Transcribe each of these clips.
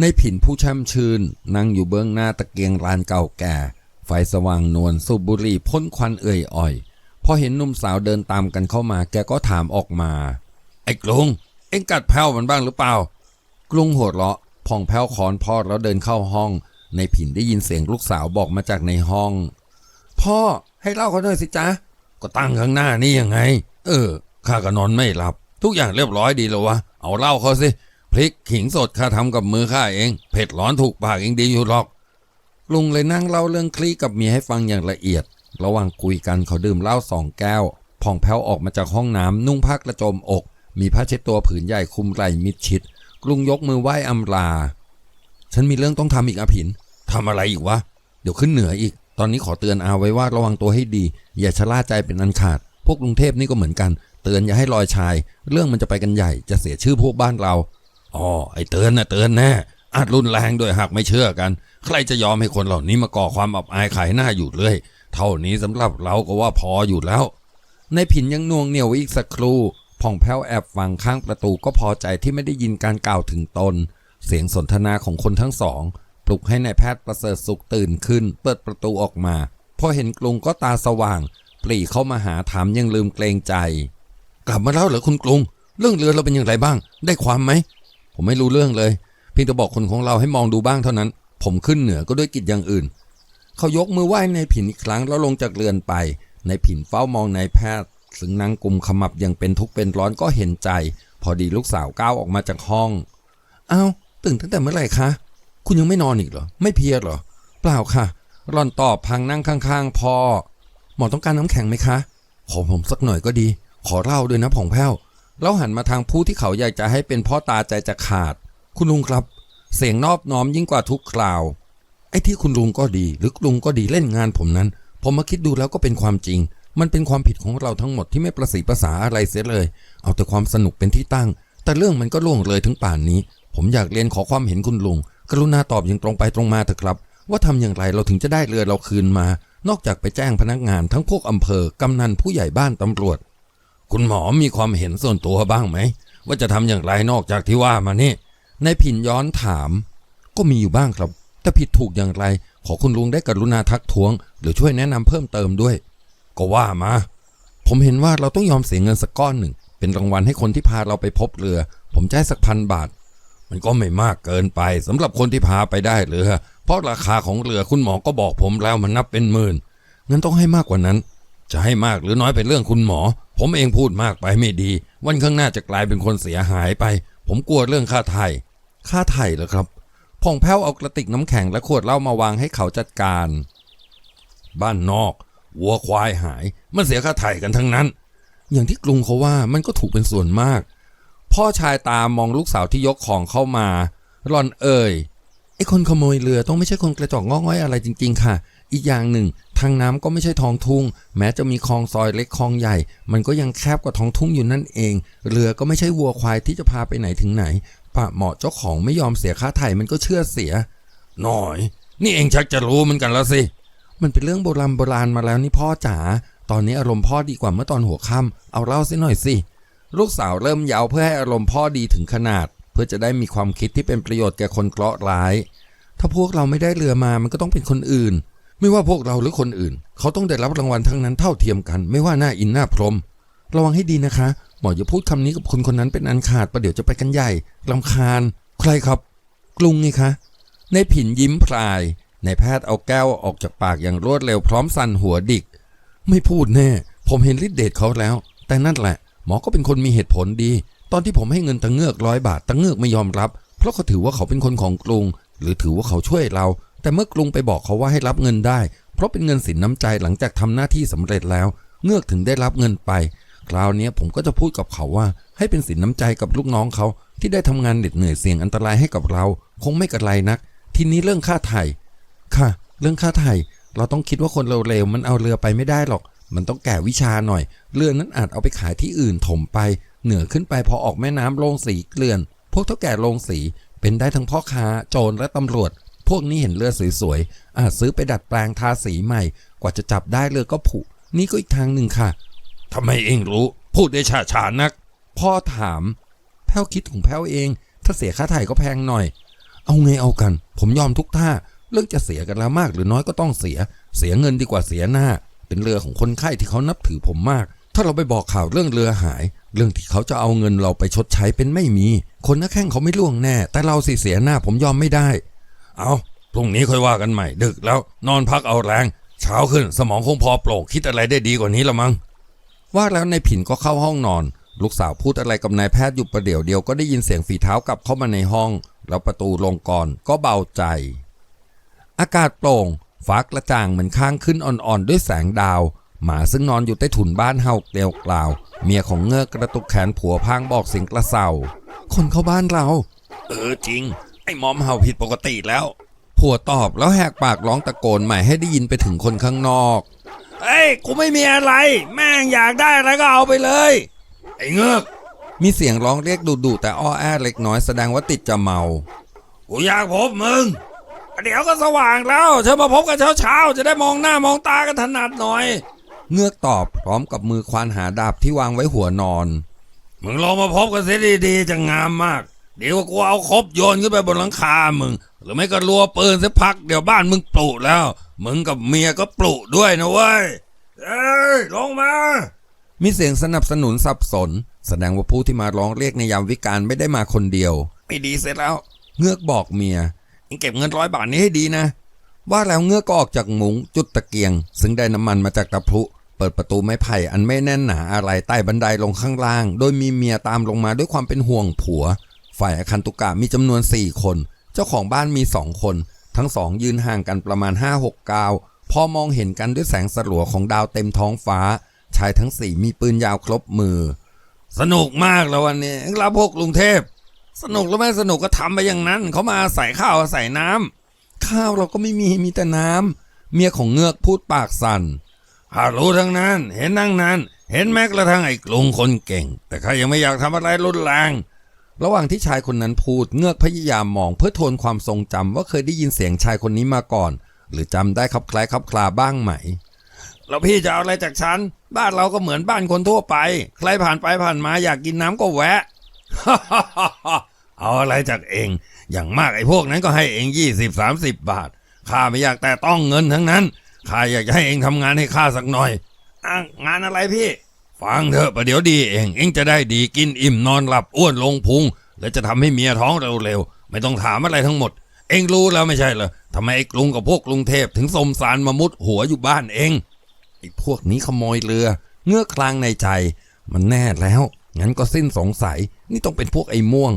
ในผินผู้ช่ำชื่น นั่งอยู่เบื้องหน้าตะเกียงร้านเก่าแก่ ไฟสว่างนวลสูบบุหรี่พ่นควันเอ่ยอ่อย พอเห็นหนุ่มสาวเดินตามกันเข้ามา แกก็ถามออกมา ไอ้กลุง เอ็งกัดแพ้วมันบ้างหรือเปล่า กลุงหัวเราะพองแพ้วคอนพ่อแล้วเดินเข้าห้อง ในผินได้ยินเสียงลูกสาวบอกมาจากในห้อง พ่อให้เล่าเขาหน่อยสิจ๊ะ ก็ตั้งข้างหน้านี่ยังไง เออข้าก็นอนไม่หลับ ทุกอย่างเรียบร้อยดีแล้ววะ เอาเล้าเขาสิ ริกขิงสดข้าทำกับมือข้าเอง เผ็ดร้อนถูกปากเองดีอยู่หรอก ลุงเลยนั่งเล่าเรื่องคลี่กับเมียให้ฟังอย่างละเอียด ระหว่างคุยกันเขาดื่มเหล้าสองแก้วผ่องแผ้วออกมาจากห้องน้ำนุ่งผ้ากระโจมอก มีผ้าเช็ดตัวผืนใหญ่คุมไหล่มิดชิดกรุงยกมือไหว้อำลา ฉันมีเรื่องต้องทำอีกอาผินทำอะไรอีกวะ เดี๋ยวขึ้นเหนืออีก ตอนนี้ขอเตือนอาไว้ว่าระวังตัวให้ดี อย่าชะล่าใจเป็นอันขาด พวกกรุงเทพนี่ก็เหมือนกัน เตือนอย่าให้ลอยชาย เรื่องมันจะไปกันใหญ่ จะเสียชื่อพวกบ้านเรา อ๋อไอ้เตือนนะเตือนแน่อาจรุนแรงด้วยหากไม่เชื่อกัน ใครจะยอมให้คนเหล่านี้มาก่อความอับอายขายหน้าอยู่เลย เท่านี้สำหรับเราก็ว่าพออยู่แล้วในผินยังนวงเหนียวอีกสักครู่ผ่องแผ้วแอบฟังข้างประตูก็พอใจที่ไม่ได้ยินการกล่าวถึงตน เสียงสนทนาของคนทั้งสองปลุกให้ในายแพทย์ประเสริฐสุขตื่นขึ้น เปิดประตูออกมาพอเห็นกรุงก็ตาสว่าง ปรีเข้ามาหาถามยังลืมเกรงใจ กลับมาแล้วเหรอคุณกรุง เรื่องเรือเราเป็นอย่างไรบ้าง ได้ความไหม ผมไม่รู้เรื่องเลย เพียงแต่บอกคนของเราให้มองดูบ้างเท่านั้น ผมขึ้นเหนือก็ด้วยกิจอย่างอื่น เขายกมือไหว้ในผินอีกครั้งแล้วลงจากเรือนไป ในผินเฝ้ามองนายแพทย์ซึ่งนั่งกุมขมับยังเป็นทุกข์เป็นร้อนก็เห็นใจ พอดีลูกสาวก้าวออกมาจากห้องอ้าวตื่นตั้งแต่เมื่อไหร่คะ คุณยังไม่นอนอีกเหรอ ไม่เพียเหรอ เปล่าค่ะหล่อนตอบพังนั่งข้างๆพ่อหมอต้องการน้ำแข็งไหมคะ ขอผมสักหน่อยก็ดี ขอเหล่าด้วยนะผ่องแผ้ว แล้วหันมาทางผู้ที่เขาอยากจะให้เป็นพ่อตาใจจะขาด คุณลุงครับ เสียงนอบน้อมยิ่งกว่าทุกคราว ไอ้ที่คุณลุงก็ดี หรือลุงก็ดีเล่นงานผมนั้น ผมมาคิดดูแล้วก็เป็นความจริง มันเป็นความผิดของเราทั้งหมดที่ไม่ประสีภาษาอะไรเสียเลย เอาแต่ความสนุกเป็นที่ตั้ง แต่เรื่องมันก็ล่วงเลยถึงป่านนี้ ผมอยากเรียนขอความเห็นคุณลุง กรุณาตอบอย่างตรงไปตรงมาเถอะครับ ว่าทำอย่างไรเราถึงจะได้เรือเราคืนมา นอกจากไปแจ้งพนักงานทั้งพวกอำเภอกำนันผู้ใหญ่บ้านตำรวจ คุณหมอมีความเห็นส่วนตัวบ้างไหม ว่าจะทำอย่างไรนอกจากที่ว่ามานี่นายผินย้อนถาม ก็มีอยู่บ้างครับแต่ผิดถูกอย่างไร ขอคุณลุงได้กรุณาทักท้วง หรือช่วยแนะนำเพิ่มเติมด้วย ก็ว่ามา ผมเห็นว่าเราต้องยอมเสียเงินสักก้อนหนึ่ง เป็นรางวัลให้คนที่พาเราไปพบเรือ ผมจะให้สักพันบาท มันก็ไม่มากเกินไปสำหรับคนที่พาไปได้เรือเพราะราคาของเรือคุณหมอก็บอกผมแล้วมันนับเป็นหมื่นงั้นต้องให้มากกว่านั้น จะให้มากหรือน้อยเป็นเรื่องคุณหมอ ผมเองพูดมากไปไม่ดี วันข้างหน้าจะกลายเป็นคนเสียหายไป ผมกลัวเรื่องค่าไถ่ค่าไถ่เหรอครับผงแผ้วเอากระติกน้ำแข็งและขวดเหล้ามาวางให้เขาจัดการ บ้านนอกวัวควายหาย มันเสียค่าไถ่กันทั้งนั้น อย่างที่กรุงเขาว่ามันก็ถูกเป็นส่วนมาก พ่อชายตามองลูกสาวที่ยกของเข้ามาหลอนเอ่ยไอ้คนขโมยเรือต้องไม่ใช่คนกระจอกงอกง่อยอะไรจริง ๆ ค่ะ อีกอย่างหนึ่ง ทางน้ำก็ไม่ใช่ท้องทุ่ง แม้จะมีคลองซอยเล็กคลองใหญ่ มันก็ยังแคบกว่าท้องทุ่งอยู่นั่นเอง เรือก็ไม่ใช่วัวควายที่จะพาไปไหนถึงไหนปะเหมาะเจ้าของไม่ยอมเสียค่าไถ่มันก็เชื่อเสีย หน่อย นี่เองชักจะรู้มือนกันแล้วสิ มันเป็นเรื่องโบราณโบราณมาแล้วนี่พ่อจ๋า ตอนนี้อารมณ์พ่อดีกว่าเมื่อตอนหัวค่ำเอาเล่าสิหน่อยสิ ลูกสาวเริ่มเยาวเพื่อให้อารมณ์พ่อดีถึงขนาด เพื่อจะได้มีความคิดที่เป็นประโยชน์แก่คนเคราะห์ร้าย ถ้าพวกเราไม่ได้เรือมา มันก็ต้องเป็นคนอื่น ไม่ว่าพวกเราหรือคนอื่น เขาต้องได้รับรางวัลทั้งนั้นเท่าเทียมกัน ไม่ว่าหน้าอินหน้าพรม ระวังให้ดีนะคะ หมออย่าพูดคำนี้กับคนคนนั้นเป็นอันขาดประเดี๋ยวจะไปกันใหญ่ลำคาญ ใครครับกรุงไงคะในผินยิ้มพลายในแพทย์เอาแก้วออกจากปากอย่างรวดเร็วพร้อมสั่นหัวดิก ไม่พูดแน่ ผมเห็นฤทธิ์เดชเขาแล้ว แต่นั่นแหละ หมอก็เป็นคนมีเหตุผลดี ตอนที่ผมให้เงินตังเงือกร้อยบาทตังเงือกไม่ยอมรับ เพราะเขาถือว่าเขาเป็นคนของกรุง หรือถือว่าเขาช่วยเรา แต่เมื่อกรุงไปบอกเขาว่าให้รับเงินได้ เพราะเป็นเงินสินน้ำใจหลังจากทำหน้าที่สำเร็จแล้ว เงือกถึงได้รับเงินไป คราวนี้ผมก็จะพูดกับเขาว่า ให้เป็นสินน้ำใจกับลูกน้องเขา ที่ได้ทำงานเหน็ดเหนื่อยเสี่ยงอันตรายให้กับเรา คงไม่กระไรนัก ทีนี้เรื่องค่าไถ่ค่ะ เรื่องค่าไถ่เราต้องคิดว่าคนเร็วๆมันเอาเรือไปไม่ได้หรอก มันต้องแก่วิชาหน่อย เรือนั้นอาจเอาไปขายที่อื่นถมไป เหนือขึ้นไปพอออกแม่น้ำลงสีเกลื่อน พวกเท่าแก่ลงสีเป็นได้ทั้งพ่อค้าโจรและตำรวจ พวกนี้เห็นเรือสวยๆอาจซื้อไปดัดแปลงทาสีใหม่ กว่าจะจับได้เรือก็ผุ นี่ก็อีกทางหนึ่งค่ะทำไมเองรู้ พูดได้ฉาฉานนัก พ่อถาม แพ้วคิดของแพ้วเอง ถ้าเสียค่าไถ่ก็แพงหน่อย เอาไงเอากัน ผมยอมทุกท่า เรื่องจะเสียกันแล้วมากหรือน้อยก็ต้องเสีย เสียเงินดีกว่าเสียหน้า เป็นเรือของคนไข้ที่เขานับถือผมมาก ถ้าเราไปบอกข่าวเรื่องเรือหาย เรื่องที่เขาจะเอาเงินเราไปชดใช้เป็นไม่มี คนนักแข่งเขาไม่ล่วงแน่ แต่เราสิเสียหน้าผมยอมไม่ได้ เอาพรุ่งนี้ค่อยว่ากันใหม่ ดึกแล้วนอนพักเอาแรง เช้าขึ้นสมองคงพอโปร่งคิดอะไรได้ดีกว่านี้ละมั้งว่าแล้วนายผินก็เข้าห้องนอน ลูกสาวพูดอะไรกับนายแพทย์อยู่ประเดี๋ยวเดียวก็ได้ยินเสียงฝีเท้ากลับเข้ามาในห้อง แล้วประตูลงก่อนก็เบาใจ อากาศโปร่งฟ้ากระจ่างเหมือนข้างขึ้นอ่อนๆด้วยแสงดาว หมาซึ่งนอนอยู่ใต้ถุนบ้านเห่าเกลียวกล่าว เมียของเงือกกระตุกแขนผัวพางบอกเสียงกระเซาคนเข้าบ้านเรา เออจริง ไอ้มอมเห่าผิดปกติแล้ว ผัวตอบแล้วแหกปากร้องตะโกนใหม่ให้ได้ยินไปถึงคนข้างนอกเฮ้ย กูไม่มีอะไร แม่งอยากได้อะไรก็เอาไปเลย ไอ้เงือก มีเสียงร้องเรียกดุๆแต่อ้อแอเล็กน้อยแสดงว่าติดจะเมา กูอยากพบมึง เดี๋ยวก็สว่างแล้วเธอมาพบกันเช้าๆ จะได้มองหน้ามองตากันถนัดหน่อย เงือกตอบพร้อมกับมือควานหาดาบที่วางไว้หัวนอน มึงลองมาพบกันเสียดีๆจะงามมาก เดี๋ยวกูเอาคบโยนขึ้นไปบนหลังคามึง หรือไม่ก็รัวปืนสักพักเดี๋ยวบ้านมึงปลุแล้ว มึงกับเมียก็ปลุด้วยนะเว้ยเอ้ยลงมา มีเสียงสนับสนุนสับสน แสดงว่าผู้ที่มาร้องเรียกในยามวิกาลไม่ได้มาคนเดียว ไม่ดีเสร็จแล้ว เงือกบอกเมียเองเก็บเงินร้อยบาทนี้ให้ดีนะ ว่าแล้วเงือกก็ออกจากมุง้งจุดตะเกียง ซึ่งได้น้ำมันมาจากตะพลุเปิดประตูไม้ไผ่อันไม่แน่นหนาอะไรใต้บันไดลงข้างล่าง โดยมีเมียตามลงมาด้วยความเป็นห่วงผัว ฝ่ายอาคันตุกะมีจำนวน 4 คน เจ้าของบ้านมี 2 คน ทั้งสองยืนห่างกันประมาณ 5-6ก้าว พอมองเห็นกันด้วยแสงสลัวของดาวเต็มท้องฟ้า ชายทั้งสี่มีปืนยาวครบมือ สนุกมากแล้ววันนี้รับพวกกรุงเทพ สนุกแล้วไม่สนุกก็ทำไปอย่างนั้น เขามาใส่ข้าวใส่น้ำข้าวเราก็ไม่มีมีแต่น้ำเมียของเงือกพูดปากสั่นหารู้ทั้งนั้น เห็นนั่งนั้น เห็นแม้กระทั่งไอ้กรุงคนเก่ง แต่ข้ายังไม่อยากทำอะไรรุนแรง ระหว่างที่ชายคนนั้นพูดเงือกพยายามมองเพื่อทวนความทรงจำว่าเคยได้ยินเสียงชายคนนี้มาก่อน หรือจำได้ครับคล้ายครับคลาบ้างไหม แล้วพี่จะเอาอะไรจากฉัน บ้านเราก็เหมือนบ้านคนทั่วไป ใครผ่านไปผ่านมาอยากกินน้ำก็แวะเอาอะไรจากเอง อย่างมากไอ้พวกนั้นก็ให้เองยี่สิบสามสิบบาทข้าไม่อยากแต่ต้องเงินทั้งนั้นข้าอยากจะให้เองทำงานให้ข้าสักหน่อยองานอะไรพี่ ฟังเถอะประเดี๋ยวดีเองเองจะได้ดีกินอิ่มนอนหลับอ้วนลงพุง และจะทำให้เมียท้องเร็วๆไม่ต้องถามอะไรทั้งหมด เองรู้แล้วไม่ใช่เหรอทำไมไอ้กรุงกับพวกกรุงเทพถึงสมสารมามุดหัวอยู่บ้านเองไอ้พวกนี้ขโมยเรือ เงื้อคลางในใจ มันแน่แล้ว งั้นก็สิ้นสงสัย นี่ต้องเป็นพวกไอ้ม่วง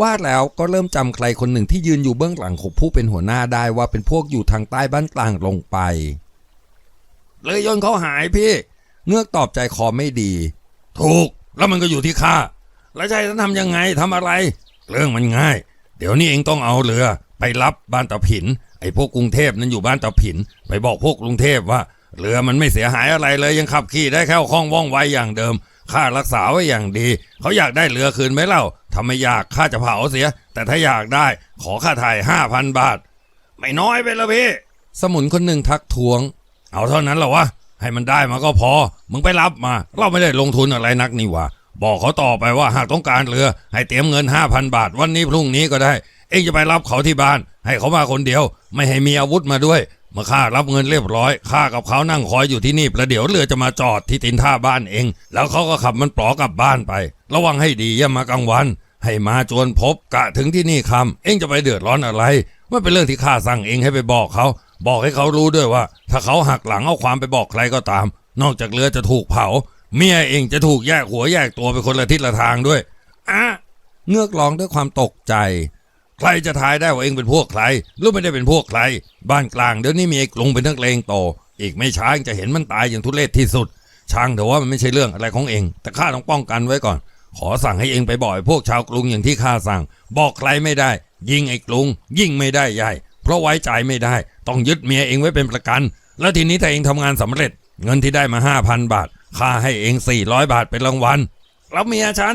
ว่าแล้วก็เริ่มจำใครคนหนึ่งที่ยืนอยู่เบื้องหลังของผู้เป็นหัวหน้าได้ว่าเป็นพวกอยู่ทางใต้บ้านกลางลงไปเลยยนต์เขาหายพี่ เงือกตอบใจคอไม่ดี ถูก แล้วมันก็อยู่ที่ข้าแล้วใจะให้ฉันทำยังไงทำอะไร เรื่องมันง่าย เดี๋ยวนี้เองต้องเอาเรือ ไปรับบ้านตะผิน ไอ้พวกกรุงเทพนั้นอยู่บ้านตะผิน ไปบอกพวกกรุงเทพว่า เรือมันไม่เสียหายอะไรเลยยังขับขี่ได้แค่คล่องว่องไวอย่างเดิมค่ารักษาไว้อย่างดี เขาอยากได้เรือคืนไหมเล่าถ้าไม่อยากข้าจะเผาเสีย แต่ถ้าอยากได้ ขอค่าถ่ายห้าพันบาท ไม่น้อยไปละพี่ สมุนคนหนึ่งทักท้วง เอาเท่านั้นเหรอวะ ให้มันได้มาก็พอ มึงไปรับมา เราไม่ได้ลงทุนอะไรนักนี่หว่า บอกเขาต่อไปว่าหากต้องการเรือ ให้เตรียมเงินห้าพันบาท วันนี้พรุ่งนี้ก็ได้ เองจะไปรับเขาที่บ้าน ให้เขามาคนเดียว ไม่ให้มีอาวุธมาด้วยเมื่อข้ารับเงินเรียบร้อยข้ากับเขานั่งคอยอยู่ที่นี่ประเดี๋ยวเรือจะมาจอดที่ตินท่าบ้านเอง แล้วเขาก็ขับมันปลอกลับบ้านไป ระวังให้ดีอย่ามากลางวัน ให้มาจวนพบกะถึงที่นี่คำเองจะไปเดือดร้อนอะไรไม่เป็นเรื่องที่ข้าสั่งเองให้ไปบอกเขา บอกให้เขารู้ด้วยว่า ถ้าเขาหักหลังเอาความไปบอกใครก็ตาม นอกจากเรือจะถูกเผา เมียเองจะถูกแยกหัวแยกตัวไปคนละทิศละทางด้วยอะเงือกร้องด้วยความตกใจ ใครจะทายได้ว่าเองเป็นพวกใครหรือไม่ได้เป็นพวกใคร บ้านกลางเดี๋ยวนี้มีไอ้กรุงเป็นทั้งเลงโต อีกไม่ช้าจะเห็นมันตายอย่างทุเรศที่สุด ช่างเถอะว่ามันไม่ใช่เรื่องอะไรของเอง แต่ข้าต้องป้องกันไว้ก่อน ขอสั่งให้เองไปบอกพวกชาวกรุงอย่างที่ข้าสั่ง บอกใครไม่ได้ ยิงไอ้กรุง ยิ่งไม่ได้ใหญ่ เพราะไว้ใจไม่ได้ ต้องยึดเมียเองไว้เป็นประกัน แล้วทีนี้ถ้าเองทำงานสำเร็จ เงินที่ได้มาห้าพันบาทข้าให้เองสี่ร้อยบาทเป็นรางวัลแล้วเมียฉัน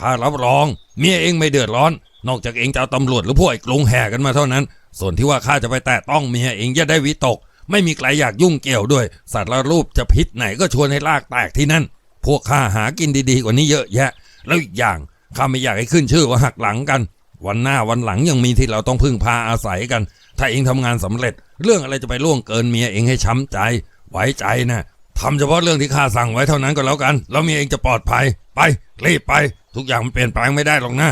ข้ารับรอง เมียเองไม่เดือดร้อน นอกจากเองจะเอาตำรวจหรือพวกไอ้กรุงแห่กันมาเท่านั้น ส่วนที่ว่าข้าจะไปแตะต้องเมียเองอย่าได้วิตก ไม่มีใครอยากยุ่งเกี่ยวด้วย สัตว์ละรูปจะพิษไหนก็ชวนให้ลากแตกที่นั่น พวกข้าหากินดีๆกว่านี้เยอะแยะ แล้วอีกอย่างข้าไม่อยากให้ขึ้นชื่อว่าหักหลังกัน วันหน้าวันหลังยังมีที่เราต้องพึ่งพาอาศัยกัน ถ้าเองทำงานสำเร็จ เรื่องอะไรจะไปล่วงเกินเมียเองให้ช้ำใจ ไว้ใจนะทำเฉพาะเรื่องที่ข้าสั่งไว้เท่านั้นก็แล้วกัน แล้วเมียเองจะปลอดภัย ไปรีบไป ทุกอย่างมันเปลี่ยนแปลงไม่ได้หรอกนะ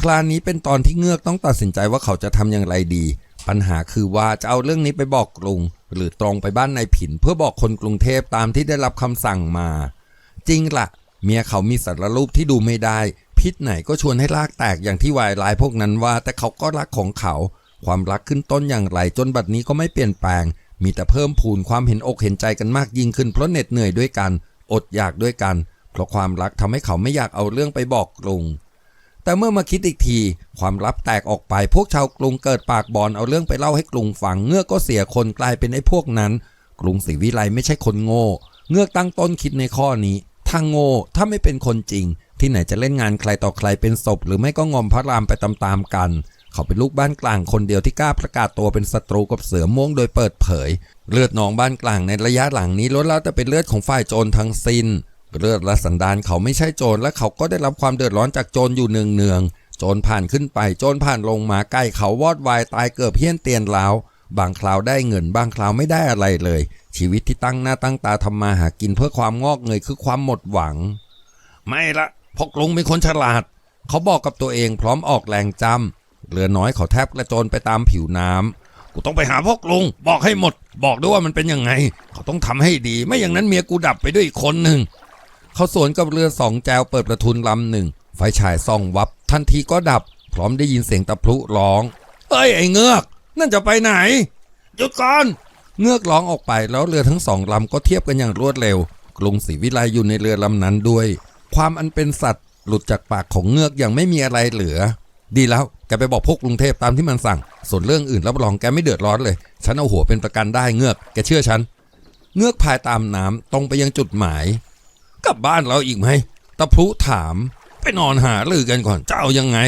คราวนี้เป็นตอนที่เงือกต้องตัดสินใจว่าเขาจะทำอย่างไรดี ปัญหาคือว่าจะเอาเรื่องนี้ไปบอกกรุง หรือตรงไปบ้านนายผิน เพื่อบอกคนกรุงเทพตามที่ได้รับคำสั่งมา จริงละ่ะ เมียเขามีสารรูปที่ดูไม่ได้ พิษไหนก็ชวนให้ลากแตกอย่างที่วายร้ายพวกนั้นว่า แต่เขาก็รักของเขา ความรักขึ้นต้นอย่างไรจนบัดนี้ก็ไม่เปลี่ยนแปลง มีแต่เพิ่มพูนความเห็นอกเห็นใจกันมากยิ่งขึ้นเพราะเหน็ดเหนื่อยด้วยกัน อดอยากด้วยกัน เพราะความรักทำให้เขาไม่อยากเอาเรื่องไปบอกกรุงแต่เมื่อมาคิดอีกที ความลับแตกออกไปพวกชาวกรุงเกิดปากบอลเอาเรื่องไปเล่าให้กรุงฟังเงือกก็เสียคนกลายเป็นไอ้พวกนั้น กรุงศรีวิไลไม่ใช่คนโง่ เงือกตั้งต้นคิดในข้อนี้ถ้าโง่ถ้าไม่เป็นคนจริง ที่ไหนจะเล่นงานใครต่อใครเป็นศพ หรือไม่ก็งอมพระรามไปตามๆกัน เขาเป็นลูกบ้านกลางคนเดียวที่กล้าประกาศตัวเป็นศัตรูกับเสือม่วงโดยเปิดเผย เลือดหนองบ้านกลางในระยะหลังนี้ล้วนแล้วแต่เป็นเลือดของฝ่ายโจรทั้งสิ้น เลือดและสันดานเขาไม่ใช่โจรและเขาก็ได้รับความเดือดร้อนจากโจรอยู่เนืองๆโจรผ่านขึ้นไปโจรผ่านลงมาใกล้เขาวอดวายตายเกือบเพี้ยนเตียนแล้วบางคราวได้เงินบางคราวไม่ได้อะไรเลย ชีวิตที่ตั้งหน้าตั้งตาทำมาหากินเพื่อความงอกเงยคือความหมดหวัง ไม่ละพกลุงเป็นคนฉลาด เขาบอกกับตัวเองพร้อมออกแรงจำ เรือน้อยเขาแทบกระโจนไปตามผิวน้ำกูต้องไปหาพกลุง บอกให้หมด บอกด้วยว่ามันเป็นยังไง เขาต้องทำให้ดี ไม่อย่างนั้นเมียกูดับไปด้วยอีกคนหนึ่ง เขาสวนกับเรือสองแจวเปิดประทุนลำหนึ่ง ไฟฉายส่องวับ ทันทีก็ดับ พร้อมได้ยินเสียงตะพลุร้อง เอ้ยไอ้เงือก นั่นจะไปไหน หยุดก่อน เงือกร้องออกไปแล้วเรือทั้งสองลำก็เทียบกันอย่างรวดเร็ว กรุงศรีวิไลอยู่ในเรือลำนั้นด้วย ความอันเป็นสัตว์หลุดจากปากของเงือกอย่างไม่มีอะไรเหลือ ดีแล้ว แกไปบอกพวกกรุงเทพตามที่มันสั่ง ส่วนเรื่องอื่นรับรองแกไม่เดือดร้อนเลย ฉันเอาหัวเป็นประกันได้เงือก แกเชื่อฉัน เงือกพายตามน้ำตรงไปยังจุดหมาย กลับบ้านเราอีกไหม ตะพลุถาม ไปนอนหาลือกันก่อนจะเอายังไง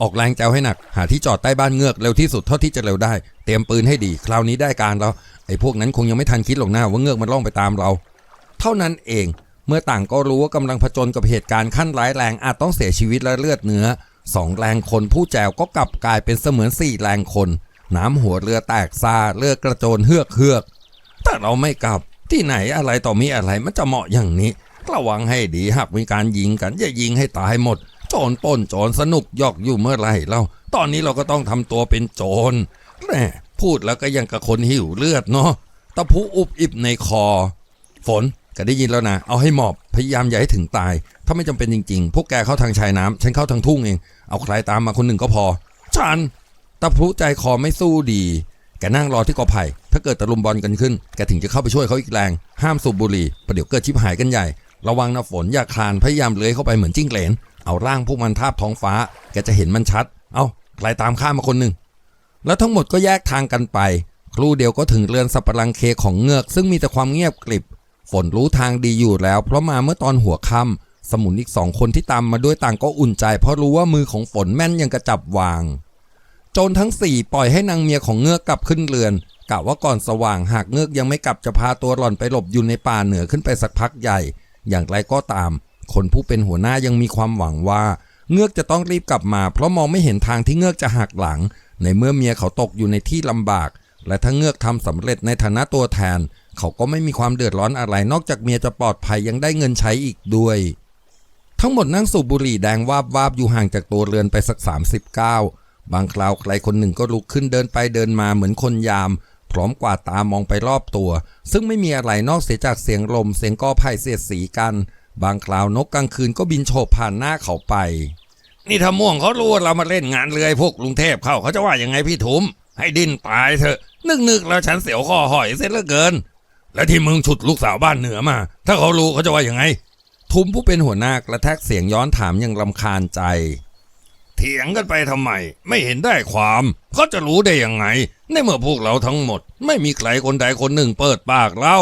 ออกแรงแจวให้หนัก หาที่จอดใต้บ้านเงือกเร็วที่สุดเท่าที่จะเร็วได้ เตรียมปืนให้ดี คราวนี้ได้การแล้ว ไอ้พวกนั้นคงยังไม่ทันคิดหรอกหน้าว่าเงือกมันล่องไปตามเรา เท่านั้นเอง เมื่อต่างก็รู้ว่ากำลังผจญกับเหตุการณ์ขั้นร้ายแรงอาจต้องเสียชีวิตและเลือดเนื้อ สองแรงคนผู้แจวก็กลับกลายเป็นเสมือนสี่แรงคน น้ำหัวเรือแตกซาเรือกระโจนเฮือกเฮือก แต่เราไม่กลับที่ไหนอะไรต่อมีอะไรมันจะเหมาะอย่างนี้ ระวังให้ดีหากมีการยิงกันอย่ายิงให้ตายหมด โจรป้นโจรสนุกยอกอยู่เมื่อไรเรา ตอนนี้เราก็ต้องทำตัวเป็นโจรแหมพูดแล้วก็ยังกับคนหิวเลือดเนาะตะพุอุบอิบในคอ ฝน ก็ได้ยินแล้วนะ เอาให้หมอบ พยายามอย่าให้ถึงตาย ถ้าไม่จำเป็นจริงๆ พวกแกเข้าทางชายน้ำฉันเข้าทางทุ่งเอง เอาใครตามมาคนหนึ่งก็พอ ฉัน ตะพุใจคอไม่สู้ดี แกนั่งรอที่กอไผ่ ถ้าเกิดตะลุมบอลกันขึ้น แกถึงจะเข้าไปช่วยเขาอีกแรง ห้ามสูบบุหรี่ ประเดี๋ยวเกิดชิบหายกันใหญ่ ระวังนะฝนอย่าคลาน พยายามเลื้อยเข้าไปเหมือนจิ้งเหลน เอาร่างพวกมันทาบท้องฟ้า แกจะเห็นมันชัด เอาใครตามข้ามาคนหนึ่ง แล้วทั้งหมดก็แยกทางกันไป ครู่เดียวก็ถึงเรือนสับปะรังเคของเงือก ซึ่งมีแต่ความเงียบกริบ ฝนรู้ทางดีอยู่แล้ว เพราะมาเมื่อตอนหัวค่ำสมุนอีกสองคนที่ตามมาด้วยต่างก็อุ่นใจ เพราะรู้ว่ามือของฝนแม่นยังกระจับวาง โจรทั้งสี่ปล่อยให้นางเมียของเงือกกลับขึ้นเรือนกะว่าก่อนสว่างหากเงือกยังไม่กลับจะพาตัวหล่อนไปหลบอยู่ในป่าเหนือขึ้นไปสักพักใหญ่ อย่างไรก็ตาม คนผู้เป็นหัวหน้ายังมีความหวังว่า เงือกจะต้องรีบกลับมา เพราะมองไม่เห็นทางที่เงือกจะหักหลัง ในเมื่อเมียเขาตกอยู่ในที่ลำบาก และถ้าเงือกทำสำเร็จในฐานะตัวแทน เขาก็ไม่มีความเดือดร้อนอะไรนอกจากเมียจะปลอดภัยยังได้เงินใช้อีกด้วย ทั้งหมดนั่งสูบบุหรี่แดงวาบวาบอยู่ห่างจากตัวเรือนไปสัก30ก้าบางคราวใครคนหนึ่งก็ลุกขึ้นเดินไปเดินมาเหมือนคนยาม พร้อมกวาดตามองไปรอบตัว ซึ่งไม่มีอะไรนอกเสียจากเสียงลม เสียงกอไผ่เสียดสีกัน บางคราวนกกลางคืนก็บินโฉบผ่านหน้าเขาไป นี่ถ้าม่วงเขารู้ว่าเรามาเล่นงานเรือพวกกรุงเทพเขาเขาจะว่ายังไงพี่ทุมให้ดิ้นตายเถอะนึกๆแล้วฉันเสียวคอหอยเสียเหลือเกิน แล้วที่มึงฉุดลูกสาวบ้านเหนือมา ถ้าเขารู้เขาจะว่ายังไง ทุมผู้เป็นหัวหน้ากระแทกเสียงย้อนถามอย่างลำคาญใจ เถียงกันไปทำไม ไม่เห็นได้ความเขาจะรู้ได้ยังไง ในเมื่อพวกเราทั้งหมด ไม่มีใครคนใดคนหนึ่งเปิดปากเล่า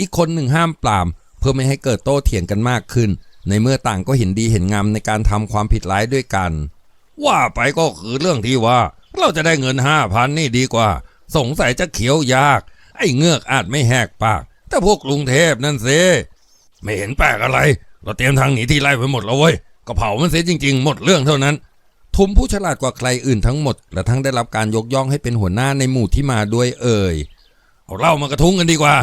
อีกคนหนึ่งห้ามปราม เพื่อไม่ให้เกิดโต้เถียงกันมากขึ้น ในเมื่อต่างก็เห็นดีเห็นงามในการทำความผิดร้ายด้วยกัน ว่าไปก็คือเรื่องที่ว่า เราจะได้เงินห้าพันนี่ดีกว่า สงสัยจะเขียวยาก ไอ้เงือกอาจไม่แหกปาก แต่พวกกรุงเทพนั่นสิไม่เห็นแปลกอะไร เราเตรียมทางหนีที่ไล่ไปหมดแล้วเว้ยก็เผามันเสียจริง ๆ หมดเรื่องเท่านั้นทุมผู้ฉลาดกว่าใครอื่นทั้งหมดและทั้งได้รับการยกย่องให้เป็นหัวหน้าในหมู่ที่มาด้วยเอ่ยเอาเล้ามากระทุ้งกันดีกว่า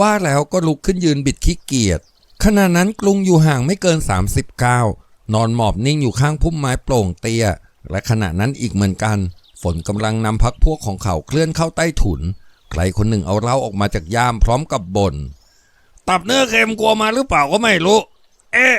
ว่าแล้วก็ลุกขึ้นยืนบิดขี้เกียจขณะนั้นกรุงอยู่ห่างไม่เกิน39นอนหมอบนิ่งอยู่ข้างพุ่มไม้โปร่งเตี้ย และขณะนั้นอีกเหมือนกัน ฝนกำลังนำพักพวกของเขาเคลื่อนเข้าใต้ถุน ครคนหนึ่งเอาเหล้าออกมาจากย่ามพร้อมกับบ่นตับเนื้อเค็มกลัวมาหรือเปล่าก็ไม่รู้ เอ๊ะ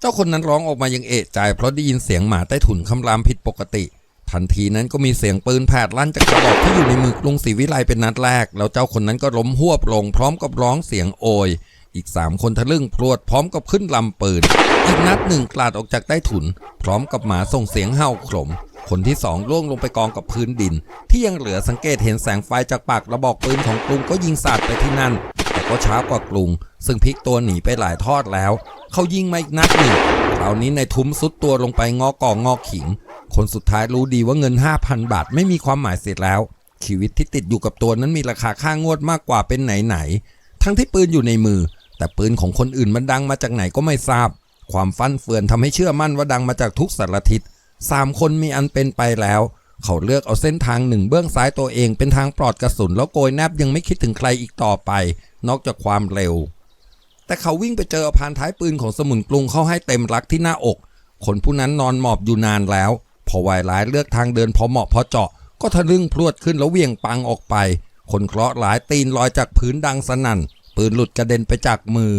เจ้าคนนั้นร้องออกมายังเอะใจเพราะได้ยินเสียงหมาใต้ถุนคำรามผิดปกติ ทันทีนั้นก็มีเสียงปืนแผดลั่นจากกระบอกที่อยู่ในมือลุงศรีวิไลเป็นนัดแรก แล้วเจ้าคนนั้นก็ล้มหวบลงพร้อมกับร้องเสียงโอย อีกสามคนทะลึ่งพรวดพร้อมกับขึ้นลำปืน อีกนัดหนึ่งกลาดออกจากใต้ถุน พร้อมกับหมาส่งเสียงเห่าโขลมคนที่สองล่วงลงไปกองกับพื้นดิน ที่ยังเหลือสังเกตเห็นแสงไฟจากปากระบอกปืนของกรุงก็ยิงสาดไปที่นั่น แต่ก็ช้ากว่ากรุง ซึ่งพลิกตัวหนีไปหลายทอดแล้ว เขายิงมาอีกนัดหนึ่งคราวนี้ในทุ้มสุดตัวลงไปงอกองงอขิง คนสุดท้ายรู้ดีว่าเงิน 5,000 บาทไม่มีความหมายเสร็จแล้ว ชีวิตที่ติดอยู่กับตัวนั้นมีราคาค่างวดมากกว่าเป็นไหนๆทั้งที่ปืนอยู่ในมือ แต่ปืนของคนอื่นมันดังมาจากไหนก็ไม่ทราบ ความฟั่นเฟือนทำให้เชื่อมั่นว่าดังมาจากทุกสารทิศสามคนมีอันเป็นไปแล้ว เขาเลือกเอาเส้นทางหนึ่งเบื้องซ้ายตัวเองเป็นทางปลอดกระสุนแล้วโกยแนบยังไม่คิดถึงใครอีกต่อไป นอกจากความเร็ว แต่เขาวิ่งไปเจออพานท้ายปืนของสมุนกรุงเข้าให้เต็มรักที่หน้าอก คนผู้นั้นนอนหมอบอยู่นานแล้ว พอวายร้ายเลือกทางเดินพอเหมาะพอเจาะ ก็ทะลึ่งพรวดขึ้นแล้วเวียงปังออกไป คนเคราะห์หลายตีนลอยจากพื้นดังสนั่น ปืนหลุดกระเด็นไปจากมือ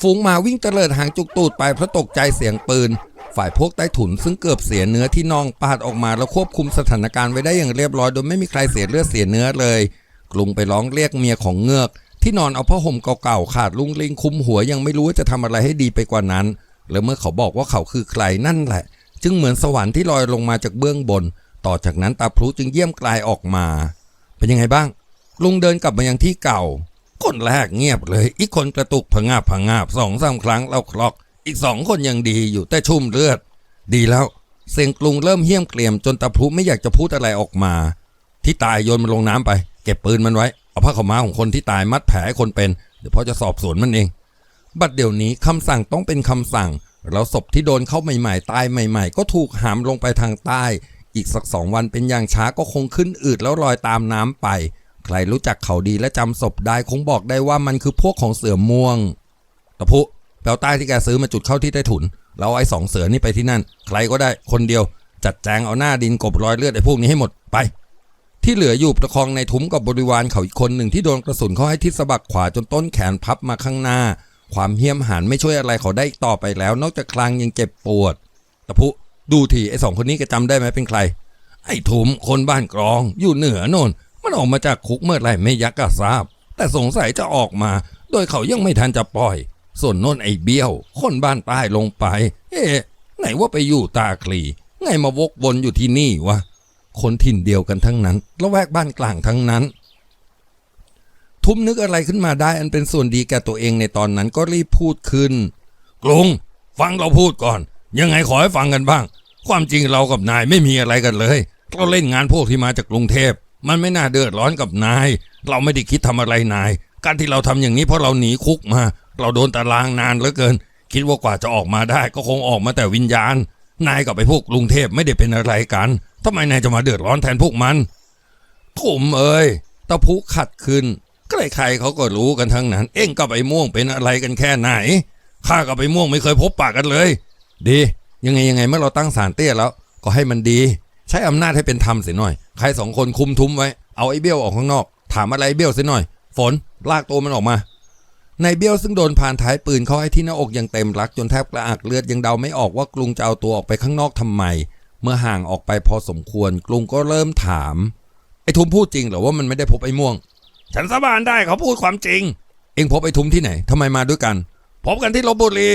ฝูงหมาวิ่งเตลิดหางจุกตูดไปเพราะตกใจเสียงปืน ฝ่ายพวกใต้ถุนซึ่งเกือบเสียเนื้อที่น่องปาดออกมาแล้วควบคุมสถานการณ์ไว้ได้อย่างเรียบร้อยโดยไม่มีใครเสียเลือดเสียเนื้อเลยกรุงไปร้องเรียกเมียของเงือก ที่นอนเอาผ้าห่มเก่าๆขาดลุงลิงคุมหัวยังไม่รู้ว่าจะทำอะไรให้ดีไปกว่านั้น แล้วเมื่อเขาบอกว่าเขาคือใครนั่นแหละ จึงเหมือนสวรรค์ที่ลอยลงมาจากเบื้องบน ต่อจากนั้นตาพลุจึงเยี่ยมกลายออกมา เป็นยังไงบ้าง ลุงเดินกลับมายังที่เก่า คนแรกเงียบเลย อีกคนกระตุกผงาบผงาบสองสามครั้งแล้วคลอก อีกสองคนยังดีอยู่แต่ชุ่มเลือด ดีแล้ว เสียงกรุงเริ่มเหี้ยมเกลียมจนตาพลุไม่อยากจะพูดอะไรออกมา ที่ตายโยนมันลงน้ำไป เก็บปืนมันไว้ เอาผ้าขาวม้าของคนที่ตายมัดแผลคนเป็น เดี๋ยวพ่อจะสอบสวนมันเอง บัดเดี๋ยวนี้คำสั่งต้องเป็นคำสั่งแล้วศพที่โดนเข้าใหม่ๆ ตายใหม่ ๆ ก็ถูกหามลงไปทางใต้ อีกสักสองวันเป็นอย่างช้าก็คงขึ้นอืดแล้วลอยตามน้ำไป ใครรู้จักเขาดีและจำศพได้คงบอกได้ว่ามันคือพวกของเสือม่วงตะพุแปลวใต้ที่แกซื้อมาจุดเข้าที่ใต้ถุนแล้วไอ้สองเสือนี่ไปที่นั่น ใครก็ได้คนเดียว จัดแจงเอาหน้าดินกบรอยเลือดไอ้พวกนี้ให้หมดไป ที่เหลืออยู่ประคองในทุ้มกับบริวารเขาอีกคนหนึ่งที่โดนกระสุนเข้าให้ที่สะบักขวาจนต้นแขนพับมาข้างหน้า ความเหี้ยมหันไม่ช่วยอะไรเขาได้อีกต่อไปแล้ว นอกจากคลางยังเจ็บปวดตะพุดูทีไอ้สองคนนี้แกจำได้ไหมเป็นใคร ไอ้ทุ้มคนบ้านกรองอยู่เหนือโน่น มันออกมาจากคุกเมื่อไหรไม่ยักกะทราบ แต่สงสัยจะออกมา โดยเขายังไม่ทันจะปล่อย ส่วนโน่นไอ้เบี้ยว คนบ้านใต้ลงไป เอ๊ะไหนว่าไปอยู่ตาคลี ไงมาวกวนอยู่ที่นี่วะ คนถิ่นเดียวกันทั้งนั้นละแวกบ้านกลางทั้งนั้น ทุมนึกอะไรขึ้นมาได้อันเป็นส่วนดีแก่ตัวเองในตอนนั้นก็รีบพูดขึ้นกรุงฟังเราพูดก่อน ยังไงขอให้ฟังกันบ้าง ความจริงเรากับนายไม่มีอะไรกันเลย เราเล่นงานพวกที่มาจากกรุงเทพ มันไม่น่าเดือดร้อนกับนาย เราไม่ได้คิดทำอะไรนาย การที่เราทำอย่างนี้เพราะเราหนีคุกมา เราโดนตารางนานเหลือเกิน คิดว่ากว่าจะออกมาได้ ก็คงออกมาแต่วิญญาณ นายกับไอ้พวกกรุงเทพไม่ได้เป็นอะไรกันทำไมนายจะมาเดือดร้อนแทนพวกมันถมเอ้ยตะพุขัดขึ้นใครๆเขาก็รู้กันทั้งนั้น เอ็งกับไอ้ม่วงเป็นอะไรกันแค่ไหนข้ากับไอ้ม่วงไม่เคยพบปากกันเลย ดี ยังไงยังไงเมื่อเราตั้งศาลเตี้ยแล้ว ก็ให้มันดี ใช้อำนาจให้เป็นธรรมเสียหน่อย ใครสองคนคุมทุ้มไว้ เอาไอ้เบี้ยวออกข้างนอก ถามอะไรไอ้เบี้ยวเสียหน่อย ฝน ลากตัวมันออกมาในเบี้ยวซึ่งโดนผ่านท้ายปืนเข้าให้ที่หน้าอกอย่างเต็มรักจนแทบกระอักเลือดยังเดาไม่ออกว่ากรุงจะเอาตัวออกไปข้างนอกทำไม เมื่อห่างออกไปพอสมควร กรุงก็เริ่มถาม ไอ้ทุมพูดจริงเหรอว่ามันไม่ได้พบไอ้ม่วง ฉันสาบานได้เขาพูดความจริง เอ็งพบไอ้ทุมที่ไหนทำไมมาด้วยกัน พบกันที่ลบบุรี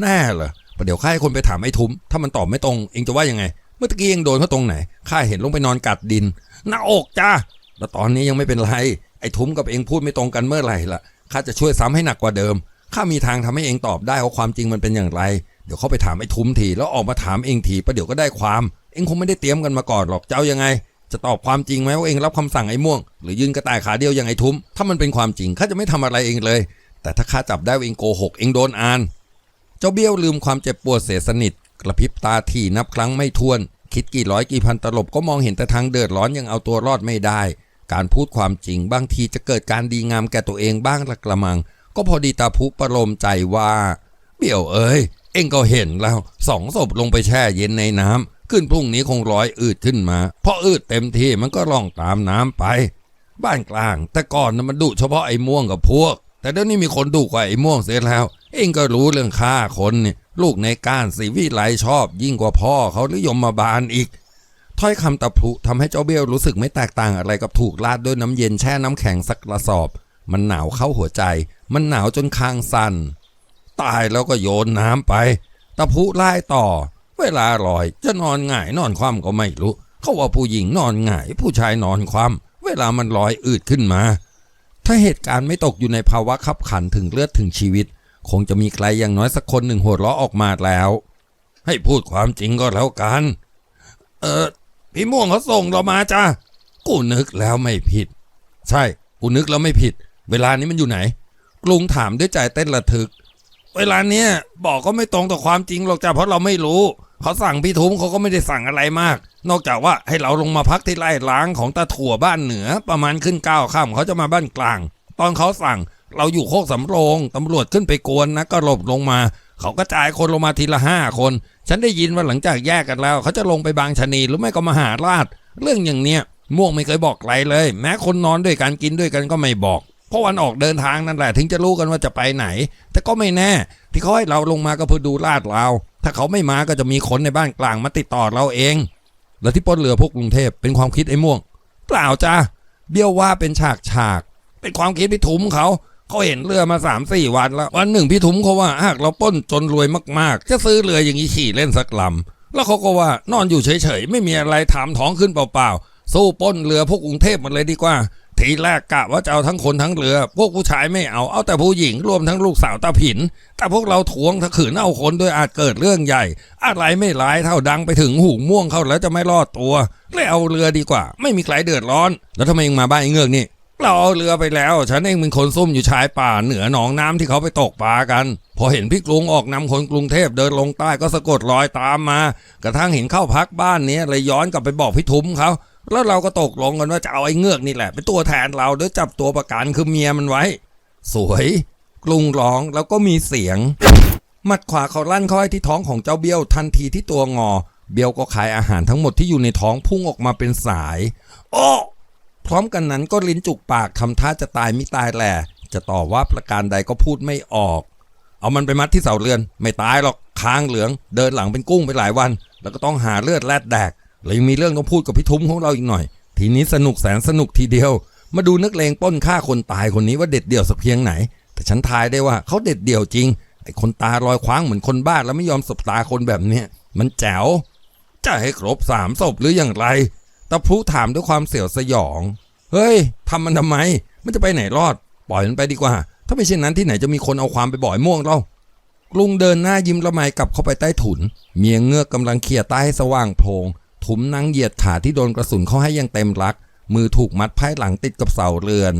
แน่เหรอประเดี๋ยวข้าให้คนไปถามไอ้ทุมถ้ามันตอบไม่ตรง เอ็งจะว่ายังไง เมื่อกี้เองโดนเขาตรงไหน ข้าเห็นลงไปนอนกัดดิน หน้าอกจ้า แล้วตอนนี้ยังไม่เป็นไร ไอ้ทุมกับเองพูดไม่ตรงกันเมื่อไหร่ล่ะ ข้าจะช่วยซ้ำให้หนักกว่าเดิม ข้ามีทางทำให้เองตอบได้ว่าความจริงมันเป็นอย่างไร เดี๋ยวเขาไปถามไอ้ทุมที แล้วออกมาถามเองทีประเดี๋ยวก็ได้ความ เองคงไม่ได้เตรียมกันมาก่อนหรอก เจะเอายังไง จะตอบความจริงไหมว่าเองรับคำสั่งไอ้ม่วง หรือยืนกระต่ายขาเดียวอย่างไอ้ทุ้ม ถ้ามันเป็นความจริงข้าจะไม่ทำอะไรเองเลย แต่ถ้าข้าจับได้ว่าเองโกหก เองโดนอ่าน เจ้าเบี้ยวลืมความเจ็บปวดเสียสนิท กระพริบตาที่นับครั้งไม่ถ้วน คิดกี่ร้อยกี่พันตลบก็มองเห็นแต่ทางเดือดร้อนยังเอาตัวรอดไม่ได้ การพูดความจริงบางทีจะเกิดการดีงามแก่ตัวเองบ้างละกระมัง ก็พอดีตาพุประโลมใจว่า เบี่ยวเอ้ย เอ็งก็เห็นแล้วสองศพลงไปแช่เย็นในน้ำขึ้นพรุ่งนี้คงร้อยอืดขึ้นมาพออืดเต็มที่มันก็ล่องตามน้ำไป บ้านกลาง แต่ก่อนนะมันดุเฉพาะไอ้ม่วงกับพวก แต่เดี๋ยวนี้มีคนดุกว่าไอ้ม่วงเสียแล้ว เองก็รู้เรื่องฆ่าคนนี่ลูกในก้านสีวิไลชอบ ยิ่งกว่าพ่อเขาหรือยมมาบาลอีก ถ้อยคำตะพลุทำให้เจ้าเบี้ยวรู้สึกไม่แตกต่างอะไรกับถูกลาดด้วยน้ำเย็นแช่น้ำแข็งสักกระสอบ มันหนาวเข้าหัวใจ มันหนาวจนคางสั่นตายแล้วก็โยนน้ำไป ตะพุไล่ต่อ เวลาลอยจะนอนหงายนอนคว่ำก็ไม่รู้ เขาว่าผู้หญิงนอนหงาย ผู้ชายนอนคว่ำเวลามันลอยอืดขึ้นมา ถ้าเหตุการณ์ไม่ตกอยู่ในภาวะขับขันถึงเลือดถึงชีวิต คงจะมีใครอย่างน้อยสักคนหนึ่งหัวเราะออกมาแล้ว ให้พูดความจริงก็แล้วกัน เออพี่ม่วงเขาส่งเรามาจ้ากูนึกแล้วไม่ผิด ใช่ กูนึกแล้วไม่ผิด เวลานี้มันอยู่ไหนกรุงถามด้วยใจเต้นระทึก เวลาเนี้ยบอกก็ไม่ตรงต่อความจริงหรอกจ้ะเพราะเราไม่รู้เขาสั่งพี่ทุ้มเขาก็ไม่ได้สั่งอะไรมาก นอกจากว่าให้เราลงมาพักที่ไร่ล้างของตาถั่วบ้านเหนือ ประมาณขึ้นเก้าข้ามเขาจะมาบ้านกลาง ตอนเขาสั่ง เราอยู่โคกสำโรงตำรวจขึ้นไปกวนนะก็หลบลงมา เขาก็จ่ายคนลงมาทีละห้าคน ฉันได้ยินว่าหลังจากแยกกันแล้ว เขาจะลงไปบางชนีหรือไม่ก็มหาราช เรื่องอย่างเนี้ยม่วงไม่เคยบอกใครเลย แม้คนนอนด้วยกันกินด้วยกันก็ไม่บอกเพราะวันออกเดินทางนั่นแหละ ถึงจะรู้กันว่าจะไปไหน แต่ก็ไม่แน่ ที่เขาให้เราลงมาก็เพื่อดูลาดเรา ถ้าเขาไม่มาก็จะมีคนในบ้านกลางมาติดต่อเราเอง แล้วที่ปล้นเรือพวกกรุงเทพเป็นความคิดไอ้ม่วง เปล่าจ้าเบี้ยวว่าเป็นฉากฉาก เป็นความคิดพี่ทุ้มเขา เขาเห็นเรือมาสามสี่วันแล้ว วันหนึ่งพี่ทุ้มเขาว่าหากเราป้นจนรวยมากๆ จะซื้อเรืออย่างนี้ขี่เล่นสักลำแล้วเขาก็ว่านอนอยู่เฉยๆไม่มีอะไรถามท้องขึ้นเปล่าๆสู้ป้นเรือพวกกรุงเทพมันเลยดีกว่า ทีแรกกะว่าจะเอาทั้งคนทั้งเรือ พวกผู้ชายไม่เอาเอาแต่ผู้หญิงรวมทั้งลูกสาวตาผิน แต่พวกเราทวงถ้าขืนเอาคนด้วยอาจเกิดเรื่องใหญ่ อะไรไม่ร้ายเท่าดังไปถึงหูม่วงเขาแล้วจะไม่รอดตัวเลยเอาเรือดีกว่า ไม่มีใครเดือดร้อน แล้วทำไมยังมาบ้านไอ้เงือกนี่ เราเอาเรือไปแล้ว ฉันเองเป็นคนซุ่มอยู่ชายป่าเหนือหนองน้ำที่เขาไปตกปลากัน พอเห็นพี่กรุงออกนำคนกรุงเทพเดินลงใต้ก็สะกดรอยตามมา กระทั่งเห็นเข้าพักบ้านนี้เลยย้อนกลับไปบอกพี่ทุ้มเขาแล้วเราก็ตกลงกันว่าจะเอาไอ้เงือกนี่แหละเป็นตัวแทนเราเดี๋ยวจับตัวประกันคือเมียมันไว้ สวย กรุงร้องแล้วก็มีเสียง มัดขวาเขาลั่นเข้าให้ที่ท้องของเจ้าเบี้ยวทันทีที่ตัวงอ เบี้ยวก็ขายอาหารทั้งหมดที่อยู่ในท้องพุ่งออกมาเป็นสาย โอ้ พร้อมกันนั้นก็ลิ้นจุกปากทำท่าจะตายไม่ตายแหละจะต่อว่าประการใดก็พูดไม่ออก เอามันไปมัดที่เสาเรือน ไม่ตายหรอกค้างเหลือง เดินหลังเป็นกุ้งไปหลายวัน แล้วก็ต้องหาเลือดแลดแดกเลยยังมีเรื่องต้องพูดกับพี่ทุ้มของเราอีกหน่อย ทีนี้สนุกแสนสนุกทีเดียว มาดูนักเลงป้นฆ่าคนตายคนนี้ว่าเด็ดเดี่ยวสักเพียงไหน แต่ฉันทายได้ว่าเขาเด็ดเดี่ยวจริงไอ้คนตาลอยคว้างเหมือนคนบ้าแล้วไม่ยอมสบตาคนแบบเนี้ยมันแจ๋วจะให้ครบสามศพหรืออย่างไร ตะพุถามด้วยความเสียวสยอง เฮ้ยทำมันทำไม มันจะไปไหนรอด ปล่อยมันไปดีกว่า ถ้าไม่เช่นนั้นที่ไหนจะมีคนเอาความไปบ่อยม่วงเรากรุงเดินหน้ายิ้มละไมกลับเข้าไปใต้ถุน เมียเงือกกำลังเขี่ยใต้ให้สว่างโพรงทุ้มนั่งเหยียดขาที่โดนกระสุนเข้าให้ยังเต็มรัก มือถูกมัดไพ่หลังติดกับเสาเรือน